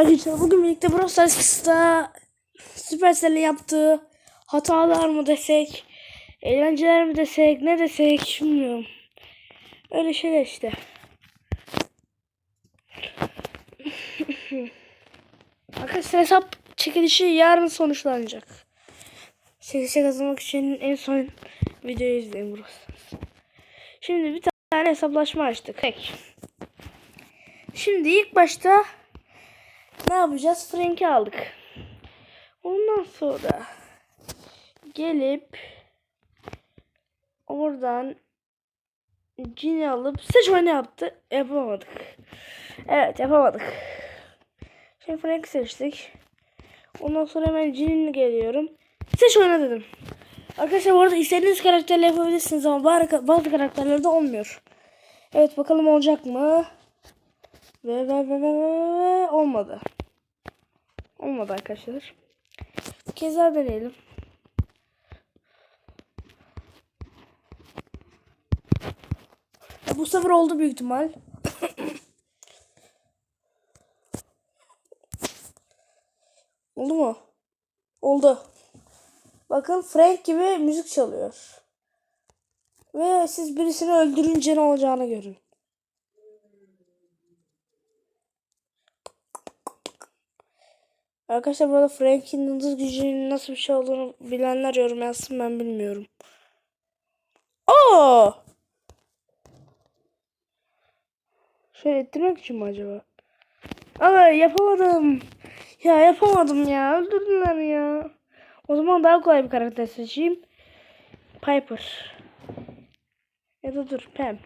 arkadaşlar. Bugün birlikte Brawl Stars'ta Supercell'in yaptığı hatalar mı desek, eğlenceler mi desek, ne desek bilmiyorum. Öyle şeyler işte. Arkadaşlar hesap çekilişi yarın sonuçlanacak. Çekilişe kazanmak için en son videoyu izleyin Brawl. Şimdi bir tane hesaplaşma açtık. Peki. Şimdi ilk başta ne yapacağız? Frank'i aldık. Ondan sonra gelip oradan Cini alıp seç oyunu yaptı. Yapamadık. Evet yapamadık. Şimdi Frank seçtik. Ondan sonra hemen Cini'ni geliyorum. Seç oyna dedim. Arkadaşlar bu arada istediğiniz karakterle yapabilirsiniz ama bazı, bazı karakterlerde olmuyor. Evet bakalım olacak mı? Ve ve ve, ve, ve olmadı. Olmadı arkadaşlar. Bir kez daha deneyelim. Ya bu sefer oldu büyük ihtimal. oldu mu? Oldu. Bakın Frank gibi müzik çalıyor. Ve siz birisini öldürünce ne olacağını görün. Arkadaşlar burada Frank'in yıldız gücünün nasıl bir şey olduğunu bilenler yorum yazsın ben bilmiyorum. Oo! Şöyle ettirmek için mi acaba? Ama yapamadım. Ya yapamadım ya. Öldürdüler ya. O zaman daha kolay bir karakter seçeyim. Piper. Ya da dur Pam.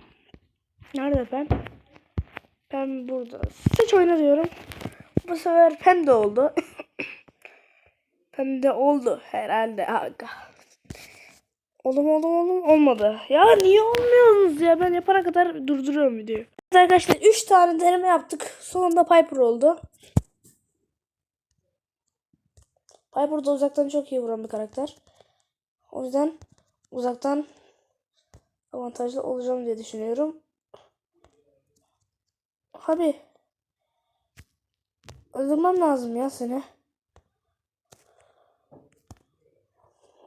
Nerede Pam? Pam burada. Seç oyna diyorum. Bu sefer Pam de oldu. Pam de oldu herhalde. Aga. Oğlum oğlum oğlum olmadı. Ya niye olmuyorsunuz ya? Ben yapana kadar durduruyorum videoyu. Arkadaşlar 3 tane deneme yaptık. Sonunda Piper oldu. Piper da uzaktan çok iyi vuran bir karakter. O yüzden uzaktan avantajlı olacağım diye düşünüyorum. Abi. Öldürmem lazım ya seni.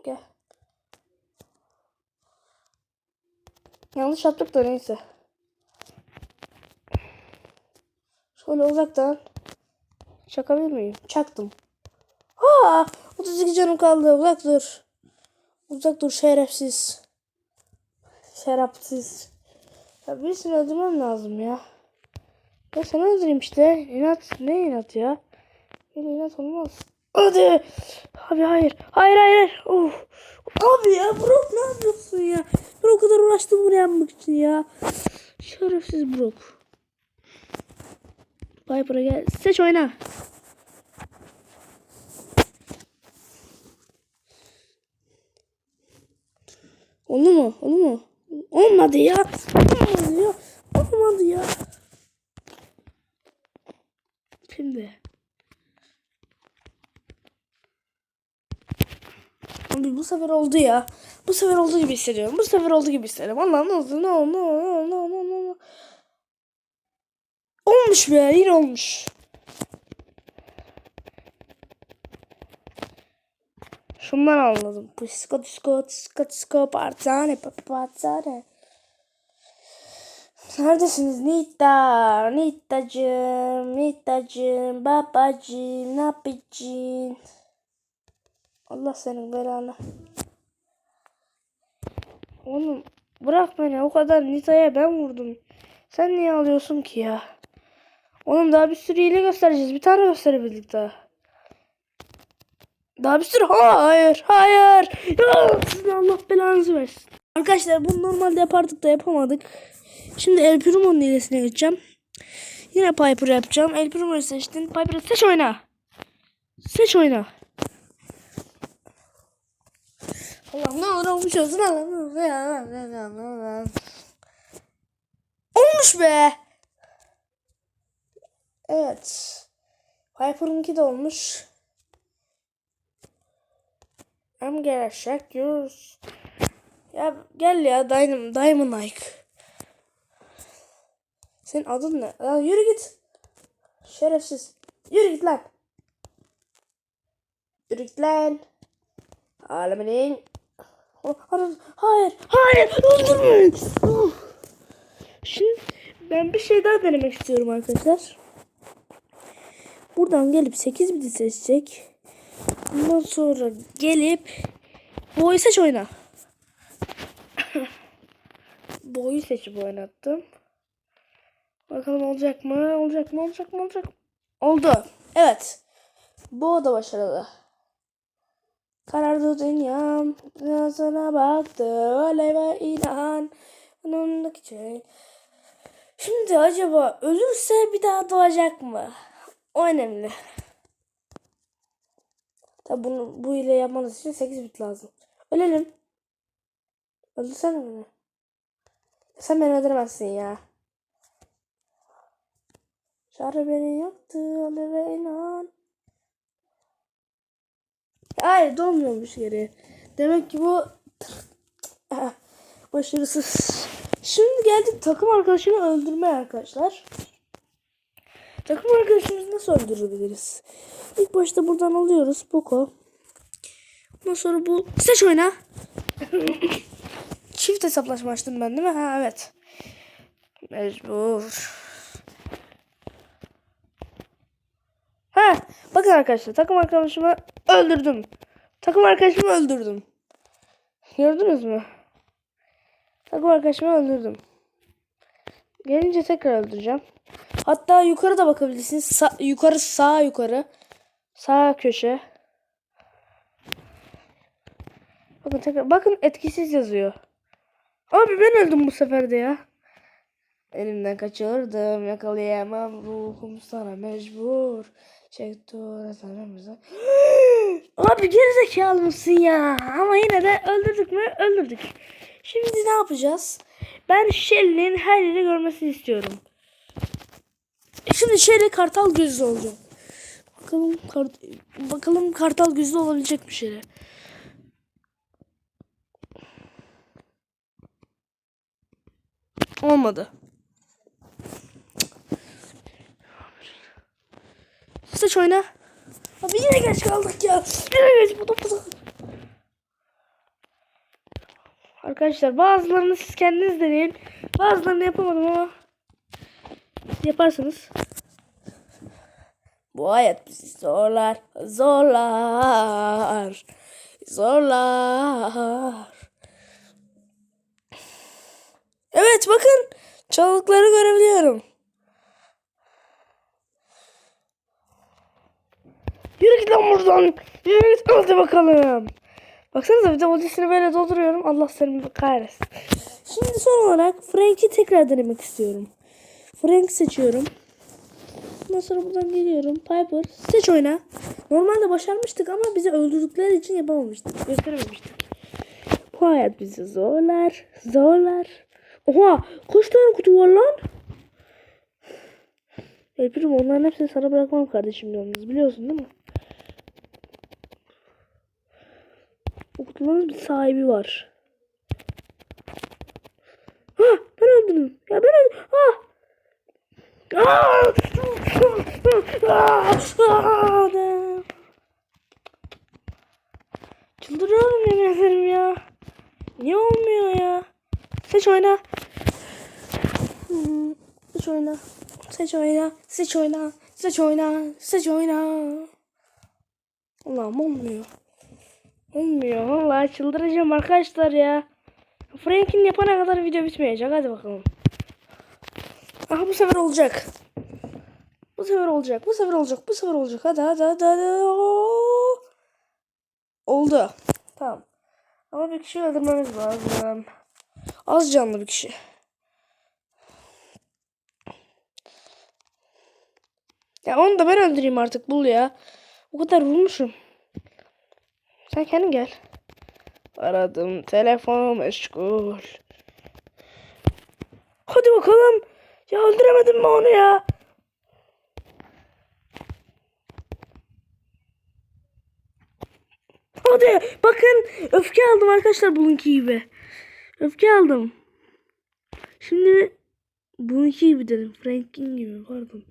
Gel. Yanlış yaptık da neyse. Şöyle uzaktan. Çakabilir miyim? Çaktım. Ha! 32 canım kaldı. Uzak dur. Uzak dur şerefsiz. Şerefsiz. Ya birisini öldürmem lazım ya. Ya sana öldüreyim işte. İnat. Ne inat ya? Böyle inat olmaz. Hadi. Abi hayır. Hayır hayır. Of. Abi ya Brock ne yapıyorsun ya? Ben o kadar uğraştım bunu yapmak için ya. Şerefsiz Brock. Piper'a gel. Seç oyna. Oldu mu? Oldu mu? Olmadı ya. Olmadı ya. Olmadı ya. Şimdi. Bu sefer oldu ya. Bu sefer oldu gibi hissediyorum. Bu sefer oldu gibi hissediyorum. Allah ne oldu? Ne oldu? Ne oldu? Ne oldu? Ne oldu? Olmuş be. Yine olmuş. Şundan anladım. Psiko disko disko disko partane partane. Neredesiniz Nita? Nitacığım, Nitacığım, babacığım, ne yapacaksın? Allah senin belanı. Oğlum bırak beni o kadar Nita'ya ben vurdum. Sen niye alıyorsun ki ya? Oğlum daha bir sürü hile göstereceğiz. Bir tane gösterebildik daha. Daha bir sürü hayır hayır. Ya, sizin Allah belanızı versin. Arkadaşlar bunu normalde yapardık da yapamadık. Şimdi El Primo'nun hilesine geçeceğim. Yine Piper yapacağım. El Primo'yu seçtin. Piper'ı seç oyna. Seç oyna. Allah ne olmuş olsun. Olmuş be. Evet. Piper'ınki de olmuş. Gonna check yours. Ya gel ya Diamond, Diamond Nike. Senin adın ne? Ya yürü git. Şerefsiz. Yürü git lan. Yürü git lan. Alemin. Hayır. Hayır. Öldürmeyin. Uh. Şimdi ben bir şey daha denemek istiyorum arkadaşlar. Buradan gelip 8 biti seçecek. Bundan sonra gelip boyu seç oyna. boyu seçip oynattım. Bakalım olacak mı? Olacak mı? Olacak mı? Olacak mı? Oldu. Evet. Bu da başarılı. Karardı dünyam. Sana baktı. Öyle inan. Onundaki şey. Şimdi acaba ölürse bir daha doğacak mı? O önemli. Tabi bunu bu ile yapmanız için 8 bit lazım. Ölelim. Öldürsene beni. Sen beni öldüremezsin ya. Çare beni yaktı öyle inan. Hayır dolmuyormuş geri. Demek ki bu başarısız. Şimdi geldik takım arkadaşını öldürmeye arkadaşlar. Takım arkadaşımızı nasıl öldürebiliriz? İlk başta buradan alıyoruz Poco. Ondan sonra bu seç oyna. Çift hesaplaşma açtım ben değil mi? Ha evet. Mecbur. Ha bakın arkadaşlar takım arkadaşımı öldürdüm. Takım arkadaşımı öldürdüm. Gördünüz mü? Takım arkadaşımı öldürdüm. Gelince tekrar öldüreceğim. Hatta yukarı da bakabilirsiniz. Sa- yukarı sağ yukarı. Sağ köşe. Bakın tekrar bakın etkisiz yazıyor. Abi ben öldüm bu sefer de ya. Elimden kaçırdım yakalayamam ruhum sana mecbur. Çekti öğretmenimize. Abi gerizekalı mısın ya? Ama yine de öldürdük mü? Öldürdük. Şimdi ne yapacağız? Ben Shelly'nin her yeri görmesini istiyorum. E Şimdi Shelly kartal gözlü olacak. Bakalım kart bakalım kartal gözlü olabilecek mi Shelly? Olmadı. Seç oyna. Abi yine geç kaldık ya. Yine geç bu bu da. Arkadaşlar bazılarını siz kendiniz deneyin. Bazılarını yapamadım ama siz yaparsınız. Bu hayat bizi zorlar, zorlar, zorlar. Evet bakın çalıkları görebiliyorum. Yürü git lan buradan. Yürü git hadi bakalım. Baksanıza bir de odasını böyle dolduruyorum. Allah seni kahretsin. Şimdi son olarak Frank'i tekrar denemek istiyorum. Frank seçiyorum. Ondan sonra buradan geliyorum. Piper seç oyna. Normalde başarmıştık ama bizi öldürdükleri için yapamamıştık. Gösterememiştik. Bu hayat bizi zorlar. Zorlar. Oha kaç tane kutu var lan? Elpirim onların hepsini sana bırakmam kardeşim yalnız biliyorsun değil mi? Bu kutuların bir sahibi var. Ha ben öldürdüm. Ya ben öldürdüm. Ha. Çıldırıyorum yemin ederim ya. Niye olmuyor ya? Seç oyna. Seç oyna. Seç oyna. Seç oyna. Seç oyna. Seç oyna. Allah'ım olmuyor. Olmuyor. Vallahi çıldıracağım arkadaşlar ya. Frank'in yapana kadar video bitmeyecek. Hadi bakalım. Aha bu sefer olacak. Bu sefer olacak. Bu sefer olacak. Bu sefer olacak. Hadi hadi hadi hadi. Oldu. Tamam. Ama bir kişi öldürmemiz lazım. Az canlı bir kişi. Ya onu da ben öldüreyim artık bul ya. O kadar vurmuşum. Sen kendin gel. Aradım telefon meşgul. Hadi bakalım. Ya öldüremedim mi onu ya? Hadi bakın öfke aldım arkadaşlar bununki gibi. Öfke aldım. Şimdi bununki gibi dedim. Frank'in gibi pardon.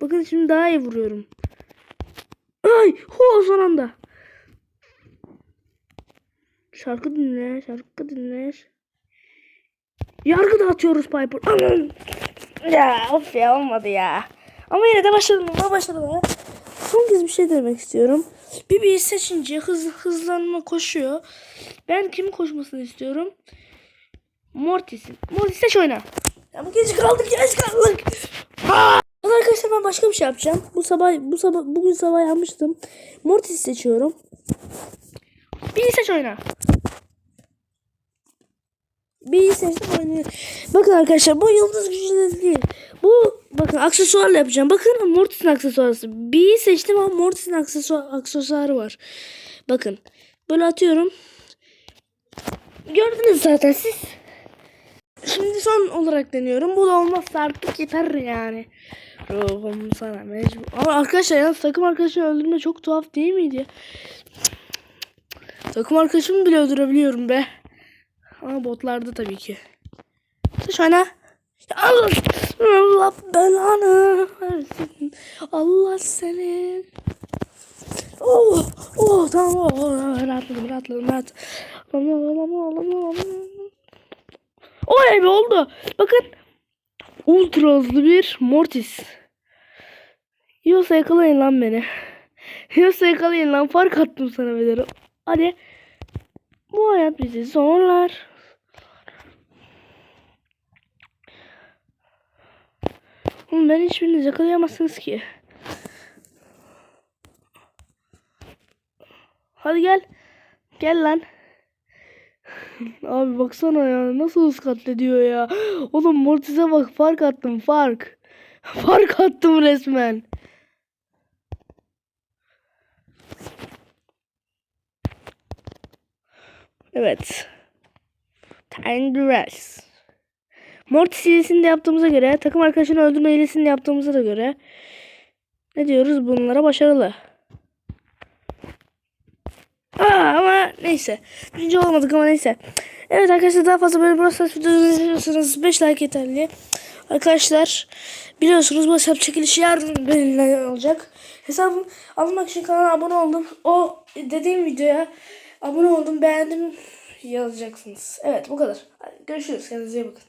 Bakın şimdi daha iyi vuruyorum. Ay ho son anda. Şarkı dinle, şarkı dinle. Yargı dağıtıyoruz Piper. Aman. Ya of ya olmadı ya. Ama yine de başarılı mı? Başarılı. Son kez bir şey demek istiyorum. Bibi'yi seçince hız, hızlanma koşuyor. Ben kimin koşmasını istiyorum? Mortis'in. Mortis seç oyna. Ya bu geç kaldık geç kaldık. Aa! Arkadaşlar ben başka bir şey yapacağım. Bu sabah bu sabah bugün sabah yapmıştım. Mortis seçiyorum. Bir seç oyna. Bir seçtim oynuyor. Bakın arkadaşlar bu yıldız gücü değil. Bu bakın aksesuarla yapacağım. Bakın Mortis'in aksesuarı. Bir seçtim ama Mortis'in aksesuar, aksesuarı var. Bakın. Böyle atıyorum. Gördünüz zaten siz. Şimdi son olarak deniyorum. Bu da olmazsa artık yeter yani. Ruhum sana mecbur. Ama arkadaşlar yalnız takım arkadaşını öldürme çok tuhaf değil miydi? Takım arkadaşımı bile öldürebiliyorum be. Ama botlarda tabii ki. Şu ana. Allah, belanı versin. Allah senin. Oh, oh tamam. Oh, rahatladım, rahatladım, rahat. Aman, aman, aman, aman. Oley be oldu. Bakın. Ultra hızlı bir Mortis. Yiyorsa yakalayın lan beni. Yiyorsa yakalayın lan. Fark attım sana beden. Hadi. Bu hayat bizi zorlar. Oğlum ben hiçbiriniz yakalayamazsınız ki. Hadi gel. Gel lan. Abi baksana ya nasıl hız katlediyor ya. Oğlum Mortis'e bak fark attım fark. Fark attım resmen. Evet. Tendress. Mortis hilesini de yaptığımıza göre, takım arkadaşını öldürme hilesini de yaptığımıza da göre ne diyoruz bunlara başarılı. Aa, ama neyse. Birinci olmadık ama neyse. Evet arkadaşlar daha fazla böyle burası videoları izliyorsanız 5 like yeterli. Arkadaşlar biliyorsunuz bu hesap çekilişi yarın belirli olacak. Hesabım almak için kanala abone oldum. O dediğim videoya abone oldum beğendim yazacaksınız. Evet bu kadar. Görüşürüz. Kendinize iyi bakın.